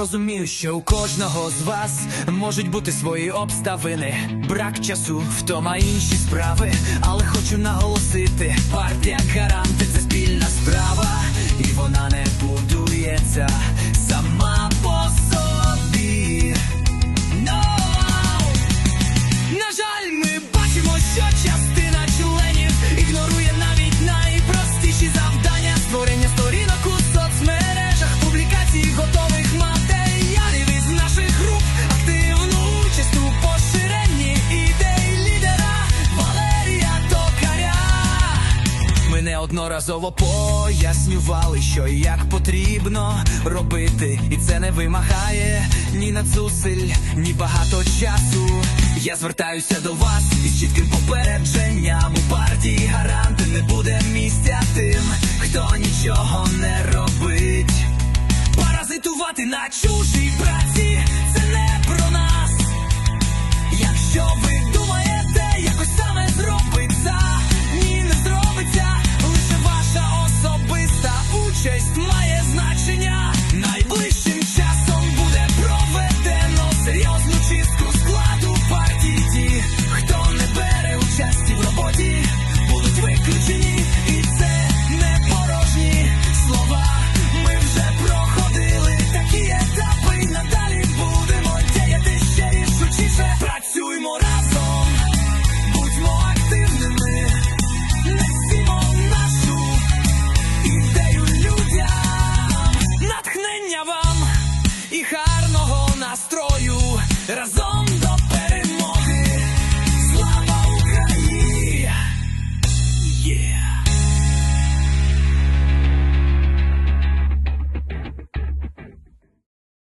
розумію, що у кожного з вас можуть бути свої обставини, брак часу, втома інші справи. Але хочу наголосити, партія гаранти це спільна Ми неодноразово пояснювали, що і як потрібно робити, і це не вимагає ні надзусиль, ні багато часу. Я звертаюся до вас із чітким попередженням у партії гаранти не буде місця тим, хто нічого не робить. Паразитувати на чужій честь має значення.